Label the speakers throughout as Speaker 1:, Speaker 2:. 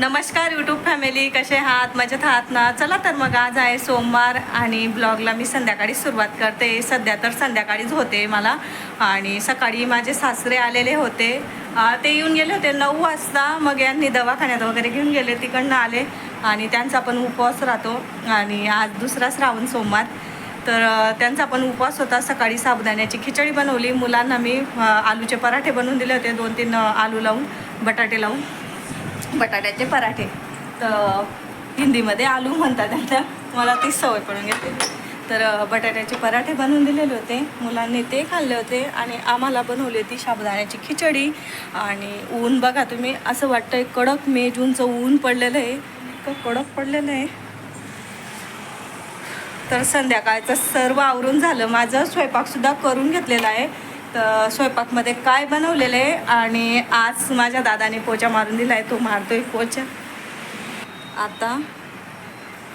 Speaker 1: नमस्कार YouTube family कसे आहात? मजेत आहात ना? चला तर मग आज आहे सोमवार आणि ब्लॉगला मी संध्याकाळी सुरुवात करते. सध्या तर संध्याकाळीच होते मला. आणि सकाळी माझे सासरे आलेले होते. ते येऊन गेले होते नऊ वाजता. मग यांनी दवाखान्यात वगैरे घेऊन गेले तिकडनं आले. आणि त्यांचा पण उपवास राहतो. आणि आज दुसरा श्रावण सोमवार. तर त्यांचा पण उपवास होता. सकाळी साबुदाण्याची खिचडी बनवली. मुलांना मी आलूचे पराठे बनवून दिले होते. दोन तीन आलू लावून बटाटे लावून. बटाट्याचे पराठे. तर हिंदीमध्ये आलू म्हणतात त्यांना मला ती सवय पडून घेते तर बटाट्याचे पराठे बनवून दिलेले होते. मुलांनी ते खाल्ले होते आणि आम्हाला बनवली होती साबुदाण्याची खिचडी. आणि ऊन बघा तुम्ही असं वाटतंय कडक मे जूनचं ऊन पडलेलं आहे. इतकं कडक पडलेलं आहे. तर संध्याकाळचं सर्व आवरून झालं. माझं स्वयंपाकसुद्धा करून घेतलेला आहे. तर स्वयंपाकमध्ये काय बनवलेलं आहे आणि आज माझ्या दादाने पोचा मारून दिला आहे तो मारतोय पोचा. आता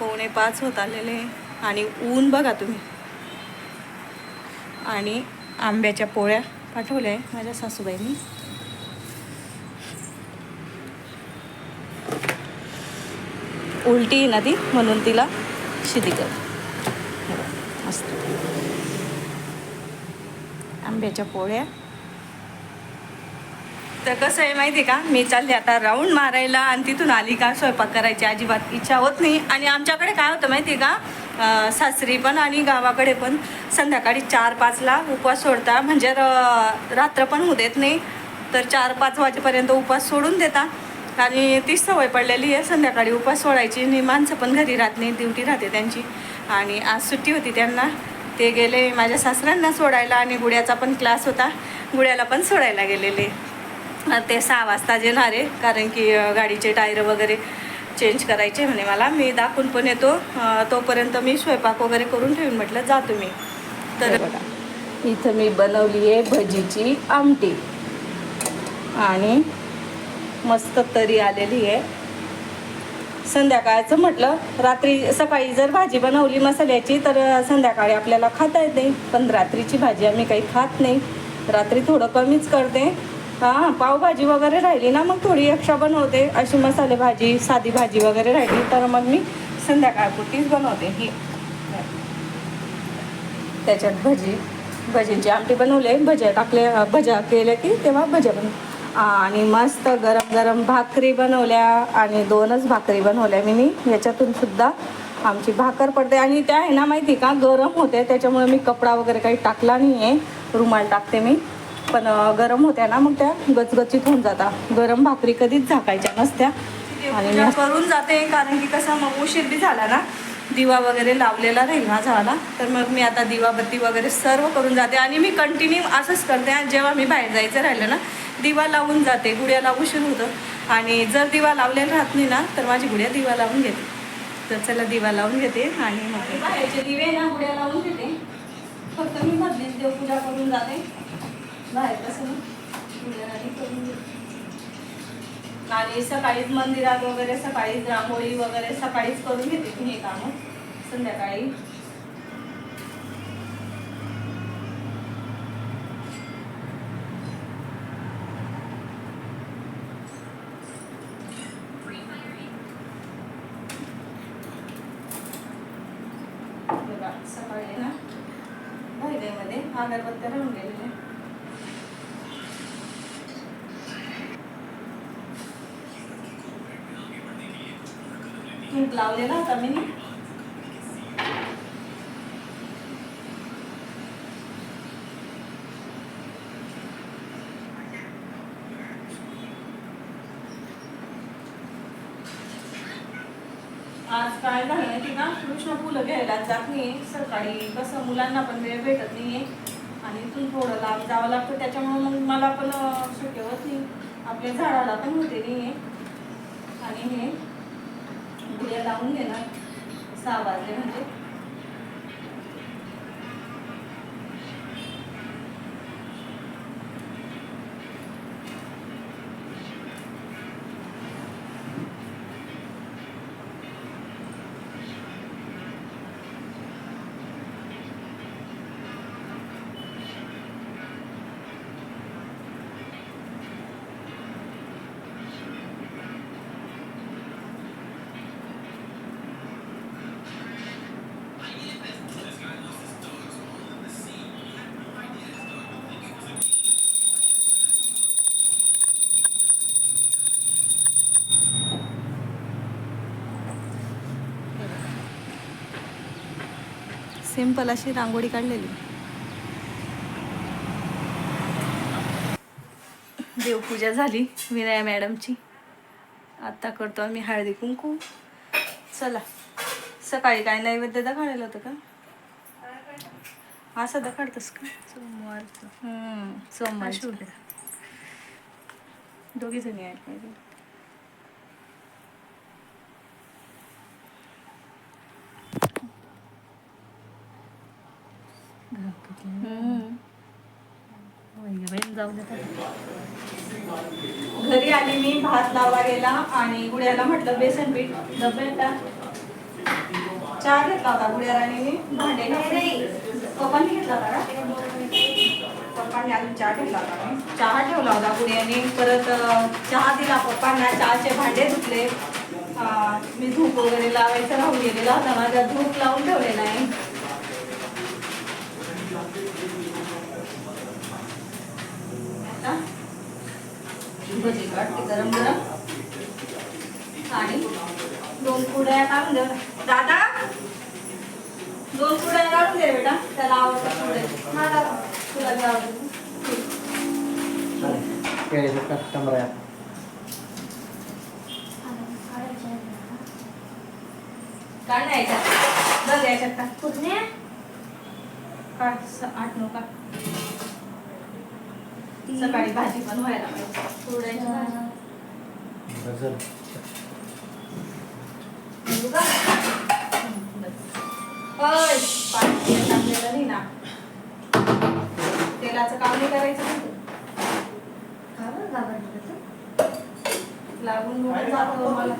Speaker 1: पावणे पाच होत आलेले आणि ऊन बघा तुम्ही. आणि आंब्याच्या पोळ्या पाठवल्या आहे माझ्या सासूबाईंनी. उलटी नदी ना ती म्हणून तिला शिदी कर. हो, मस्त. आंब्याच्या पोळ्या. तर कसं आहे माहिती आहे का? मी चालले आता राऊंड मारायला आणि तिथून आली का? स्वयंपाक करायची अजिबात इच्छा होत नाही. आणि आमच्याकडे काय होतं माहिती आहे का? सासरी पण आणि गावाकडे पण संध्याकाळी चार पाचला उपवास सोडता. म्हणजे र- रात्र पण होऊ देत नाही. तर चार पाच वाजेपर्यंत उपवास सोडून देता. आणि तीच सवय पडलेली आहे. संध्याकाळी उपवास सोडायची. आणि माणसं पण घरी राहत नाही. ड्युटी राहते त्यांची. आणि आज सुट्टी होती त्यांना. ते गेले माझ्या सासऱ्यांना सोडायला आणि गुड्याचा पण क्लास होता. गुड्याला पण सोडायला गेलेले. ते सहा वाजता येणार आहे कारण की गाडीचे टायर वगैरे चेंज करायचे म्हणे मला. मी दाखवून पण येतो. तोपर्यंत मी स्वयंपाक वगैरे करून ठेवून म्हटलं जा तुम्ही तर बघा इथं मी बनवली आहे भजीची आमटी. आणि मस्त तरी आलेली आहे. संध्याकाळचं म्हटलं रात्री सकाळी जर भाजी बनवली मसाल्याची तर संध्याकाळी आपल्याला खाता येत. नाही पण रात्रीची भाजी आम्ही काही खात नाही. रात्री थोडं कमीच करते. हां पावभाजी वगैरे राहिली ना मग थोडी एक्स्ट्रा बनवते. अशी मसाले भाजी साधी भाजी वगैरे राहिली तर मग मी संध्याकाळपुरतीच बनवते. ही. त्याच्यात भजी भजींची आमटी बनवले. भज्या टाकले भज्या केल्या की तेव्हा भज्या बन आणि मस्त गरम गरम भाकरी बनवल्या आणि दोनच भाकरी बनवल्या मी याच्यातून सुद्धा आमची भाकर पडते. आणि त्या आहे ना माहिती का गरम होते. त्याच्यामुळे मी कपडा वगैरे काही टाकला नाही आहे रुमाल टाकते मी. पण गरम होत्या ना मग त्या गचगचीत होऊन जाता. गरम भाकरी कधीच झाकायच्या नसत्या. आणि करून जाते कारण की कसं मग उशीर बी झाला ना. दिवा वगैरे लावलेला राहील माझावाला तर मग मी आता दिवाबत्ती वगैरे सर्व करून जाते. आणि मी कंटिन्यू असंच करते. जेव्हा मी बाहेर जायचं राहिलं ना दिवा लावून जाते गुड्याला उशीर होतं. आणि जर दिवा लावलेला राहत नाही ना तर माझी गुड्या दिवा लावून घेते. तर चला दिवा लावून घेते आणि मग बाहेरचे दिवे ना गुड्या लावून घेते. फक्त मी मधलीच देवपूजा करून जाते. बाहेर कसं करून घेते. आणि सकाळीच मंदिरात वगैरे सकाळीच रांगोळी वगैरे सकाळीच करून घेते मी कामं. संध्याकाळी बघा, सकाळी ना मध्ये अगरबत्त्या राहून गेलेल्या तूप लावलेला होता मी आज काय झालं की? ना कृष्ण फुलं घ्यायला जात नाही सकाळी कसं मुलांना पण वेळ भेटत नाहीये. इथून थोडं लांब जावं लागतं. त्याच्यामुळे मग मला पण अं, शक्य होत. नाही आपल्या झाडाला पण होते नाहीये आणि हे गुड्या लावून घेणार. सहा वाजले म्हणजे. सिंपल अशी रांगोळी काढलेली. देवपूजा झाली विनया मॅडमची. आता करतो आम्ही हळदी कुंकू. चला सकाळी काय नैवेद्य दाखवायला होतं का? असं दाखवतस का?
Speaker 2: सोमवारचं.
Speaker 1: हम्म, सोमवार दोघी जणी यायला पाहिजे घरी आली मी भात लावला गेला आणि गुड्याला म्हटलं बेसन पीठ टाक. चहा घेतला होता गुड्याला आणि मी भांडे. पप्पांनी घेतला होता का? पप्पांनी अजून चहा घेतला होता चहा ठेवला होता गुड्याने. परत चहा दिला पप्पांना चहाचे भांडे धुतले. मी धूप वगैरे लावायचं राहून गेलेला होता. माझा धूप लावून ठेवलेला आहे आता भजी काढते गरम गरम. आणि दोन कुड्या काढून दे. दादा दोन कुड्या काढून दे बेटा त्याला आवडतात हा दादा तुला बी आवडतं.
Speaker 3: कस्टमर आहे.
Speaker 1: काढ ना याच्यात. बघ याच्यात. टाक
Speaker 2: पूर्ण
Speaker 1: काढ आठ नऊ काढ. सकाळी भाजी पण व्हायला पाहिजे. टाकलेलं नाही ना. तेलाचं काम नाही करायचं ना तू. लागून मला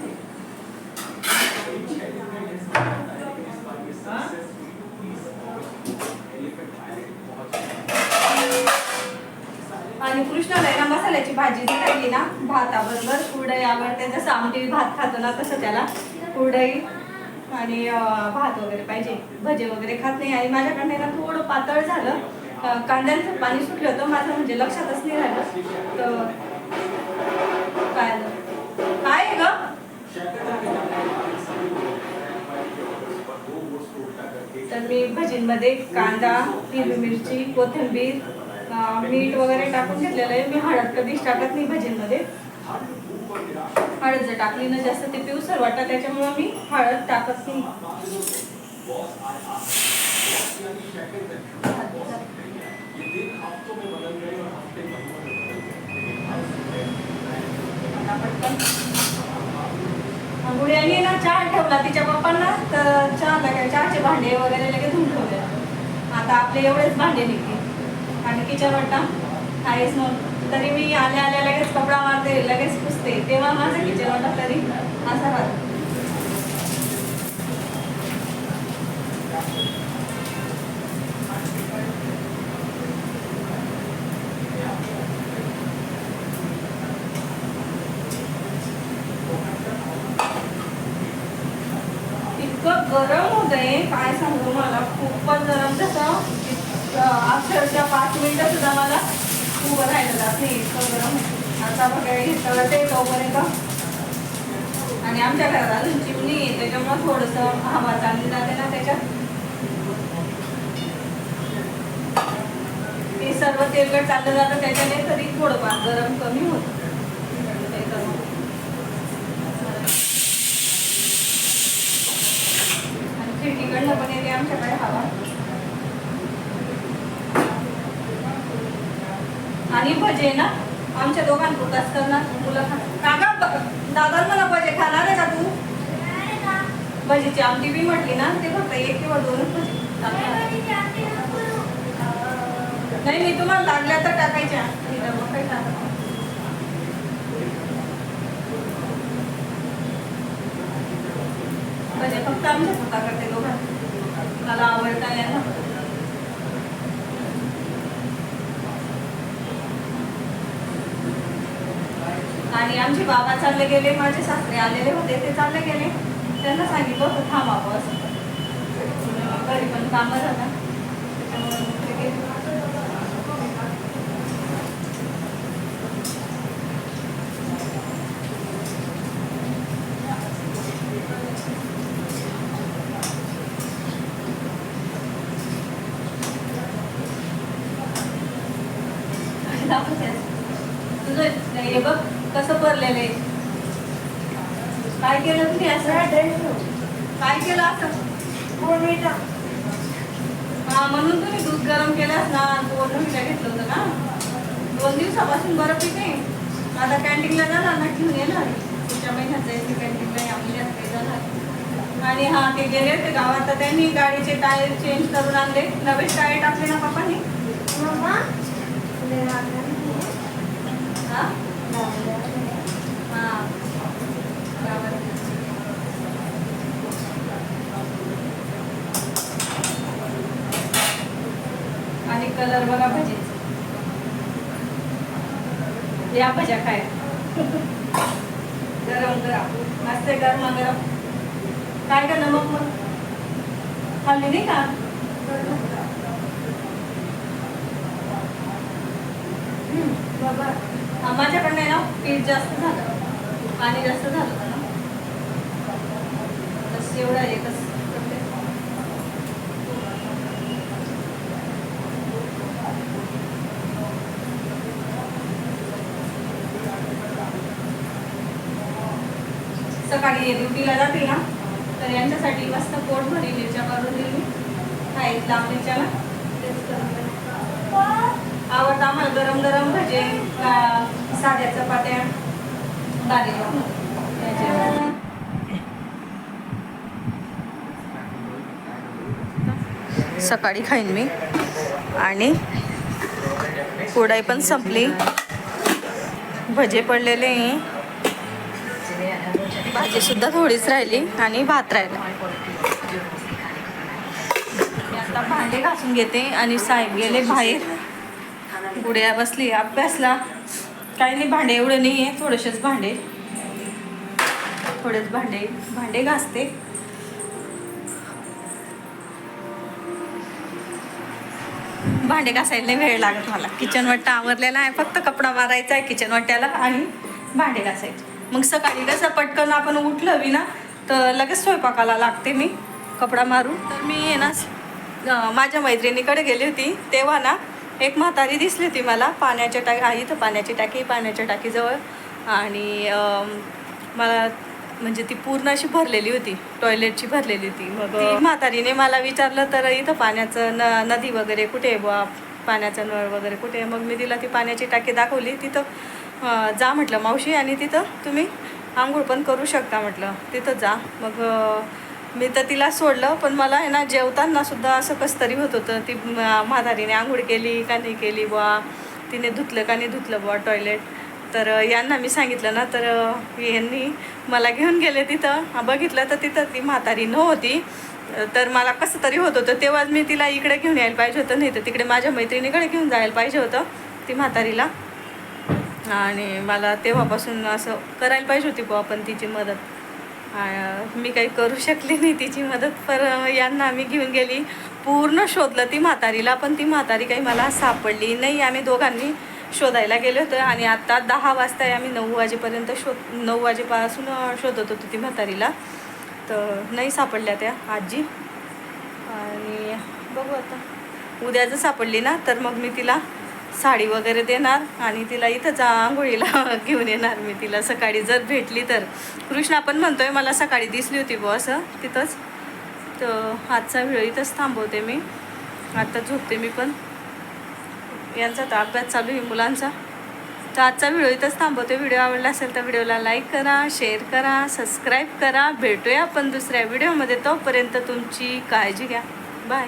Speaker 1: आणि कृष्णाला आहे ना मसाल्याची भाजी जी खाल्ली ना भाताबरोबर कुरडई आवडते जसं आमटी भात खातो ना तसं त्याला. कुरडई आणि भात वगैरे पाहिजे. भजे वगैरे खात नाही आणि माझ्याकडनं ना थोडं पातळ झालं. कांद्यांचं पाणी सुटलं होतं. माझं म्हणजे लक्षातच नाही राहिलं. तर काय काय आहे ग? तर मी भजींमध्ये कांदा हिरवी मिरची कोथिंबीर मीठ वगैरे टाकून घेतलेलं आहे. मी हळद कधीच टाकत नाही भजींमध्ये. हळद जर टाकली ना जास्त ते पिवसर वाटतं त्याच्यामुळं मी हळद टाकत नाही. आता ना चहा ठेवला तिच्या पप्पांना तर चहा लगे चहाचे भांडे वगैरे लगेच धुवून ठेवले. आता आपले एवढेच भांडे निघते आणि वाटा. आहेस म्हणून तरी मी आल्या आल्या लगेच कपडा मारते लगेच पुसते. तेव्हा माझा किचन वाटा तरी असा राहतो. इतकं गरम होत आहे काय सांगू मला खूपच गरम. जसं अक्षरशः पाच मिनिटं सुद्धा मला उभं राहिलं जात नाही इतकं गरम आता बघा हे ते तोपर्यंत. आणि आमच्या घरात अजून चिमणी आहे त्याच्यामुळं थोडंसं हवा चालली जाते ना त्याच्यात. ते सर्व तेलकट चाललं जातं त्याच्याने तरी थोडंफार गरम कमी होतं. ते आणि खिडकीकडनं पण येते आमच्याकडे हवा. आणि भजे ना आमच्या दोघांपुरताच करणार मुलं काका दादा मला भजे खाणार आहे का तू. भजीची आमटी बी म्हटली ना ते फक्त एक किंवा दोनच भजी. नाही मी तुम्हाला लागल्या तर टाकायच्या. मग काही टाकत भजे फक्त आमच्या स्वतः करते दोघांना मला आवडता यांना आणि आमचे बाबा चालले गेले माझे सासरे आलेले होते ते चालले गेले. त्यांना सांगितलं होतं थांबावं असं. घरी पण कामं झालं. त्याच्यामुळे मग ते गेले. हे बघ कसं भरलेलं आहे काय केलं तुम्ही? असं काय केलं असं? हा म्हणून तुम्ही दूध गरम केलं ना मिनिटं घेतलं होतं ना? दोन दिवसापासून बरं पिते आता कॅन्टीनला जाणार ना घेऊन येणार. पुढच्या महिन्यात जायचं कॅन्टीनला महिन्यात काही जाणार. आणि हा ते गेले होते गावात तर त्यांनी गाडीचे टायर चेंज करून आणले. नवे टायर टाकले ना पप्पानी? हा? हा गावात. आणि कलर बघा भजीच या भज्या खाय. गरम गरम. मस्त गरम गरम. काय का मग मग खाल्ली नाही का? माझ्याकडनं आहे ना पीठ जास्त झालं. पाणी जास्त झालं होतं ना. तसं एवढं आहे तसं करते. सकाळी ड्युटीला जातील ना तर यांच्यासाठी मस्त पोट भरी मिरच्या करून दिली. काय लांब मिरच्याला. आवडतं आम्हाला गरम गरम भजे साध्या चपात्या दाली सकाळी खाईन मी. आणि कोडाई पण संपली. भजे पडलेले भाजी सुद्धा थोडीच राहिली आणि भात राहिला. मी आता भांडे घासून घेते आणि साहेब गेले बाहेर. गुड्या बसली अभ्यासला. काही नाही भांडे एवढे नाही आहे थोडेसेच भांडे. थोडेच भांडे भांडे घासते. भांडे घासायला नाही वेळ लागत मला. किचन वट्टा आवरलेला आहे फक्त कपडा मारायचा आहे किचन वट्ट्याला आणि भांडे घासायचे. मग सकाळी कसं पटकन आपण उठलं बी ना तर लगेच स्वयंपाकाला लागते मी कपडा मारून. तर मी आहे ना माझ्या मैत्रिणीकडे गेली होती तेव्हा ना एक म्हातारी दिसली होती मला पाण्याच्या टाकी आहे इथं पाण्याची टाकी पाण्याच्या टाकीजवळ. आणि मला म्हणजे ती पूर्ण अशी भरलेली होती टॉयलेटची भरलेली होती. मग म्हातारीने मला विचारलं तर इथं पाण्याचं न नदी वगैरे कुठे आहे बुवा? पाण्याचा नळ वगैरे कुठे आहे? मग मी तिला ती पाण्याची टाकी दाखवली तिथं जा म्हटलं. मावशी आणि तिथं तुम्ही आंघोळ पण करू शकता म्हटलं. तिथं जा. मग मी तर तिला सोडलं पण मला आहे ना जेवताना सुद्धा असं कसं तरी होत होतं. ती म्हातारीने आंघोळ केली का नाही केली बुवा? तिने धुतलं का नाही धुतलं बुवा टॉयलेट? तर यांना मी सांगितलं ना तर यांनी मला घेऊन गेले तिथं. बघितलं तर तिथं ती म्हातारी नव्हती. तर मला कसं तरी होत होतं. तेव्हाच मी तिला इकडे घेऊन यायला पाहिजे होतं. नाही तर तिकडे माझ्या मैत्रिणीकडे घेऊन जायला पाहिजे होतं ती म्हातारीला. आणि मला तेव्हापासून असं करायला पाहिजे होती बुवा आपण तिची मदत. मी काही करू शकले नाही तिची मदत पर यांना आम्ही घेऊन गेली. पूर्ण शोधलं ती म्हातारीला पण ती म्हातारी काही मला सापडली नाही. आम्ही दोघांनी शोधायला गेले होतो आणि आत्ता दहा वाजता आम्ही नऊ वाजेपर्यंत शोध नऊ वाजेपासून शोधत होतो ती म्हातारीला. तर नाही सापडल्या त्या आजी. आणि बघू आता. उद्या जर सापडली ना तर मग मी तिला साडी वगैरे देणार आणि तिला इथंच आंघोळीला घेऊन येणार मी तिला सकाळी. जर भेटली तर. कृष्णा पण म्हणतोय मला सकाळी दिसली होती बुवा असं तिथंच. तर आजचा व्हिडिओ इथंच थांबवते मी. आता झोपते मी पण. यांचा तर अभ्यास चालू आहे मुलांचा. तर आजचा व्हिडिओ इथंच थांबवते. व्हिडिओ आवडला असेल तर व्हिडिओला लाईक करा शेअर करा सबस्क्राईब करा. भेटूया आपण दुसऱ्या व्हिडिओमध्ये. तोपर्यंत तुमची काळजी घ्या. बाय.